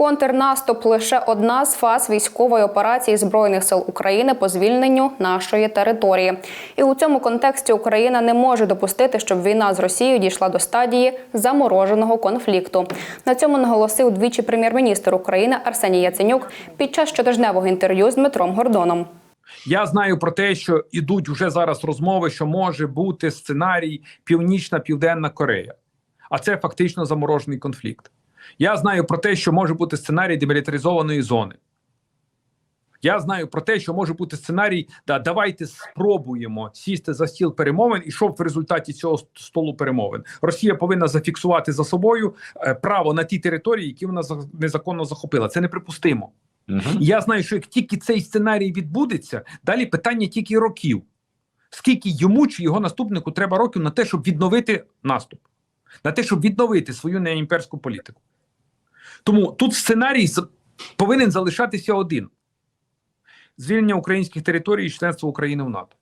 Контрнаступ лише одна з фаз військової операції збройних сил України по звільненню нашої території. І у цьому контексті Україна не може допустити, щоб війна з Росією дійшла до стадії замороженого конфлікту. На цьому наголосив двічі прем'єр-міністр України Арсеній Яценюк під час щотижневого інтерв'ю з Дмитром Гордоном. Я знаю про те, що ідуть уже зараз розмови, що може бути сценарій Північна Південна Корея, а це фактично заморожений конфлікт. Я знаю про те, що може бути сценарій демілітаризованої зони. Я знаю про те, що може бути сценарій, да, давайте спробуємо сісти за стіл перемовин, і що в результаті цього столу перемовин Росія повинна зафіксувати за собою е, право на ті території, які вона за- незаконно захопила. Це неприпустимо. І Я знаю, що як тільки цей сценарій відбудеться, далі питання тільки років. Скільки йому чи його наступнику треба років на те, щоб відновити наступ, на те, щоб відновити свою неімперську політику. Тому тут сценарій повинен залишатися один: звільнення українських територій і членство України в НАТО.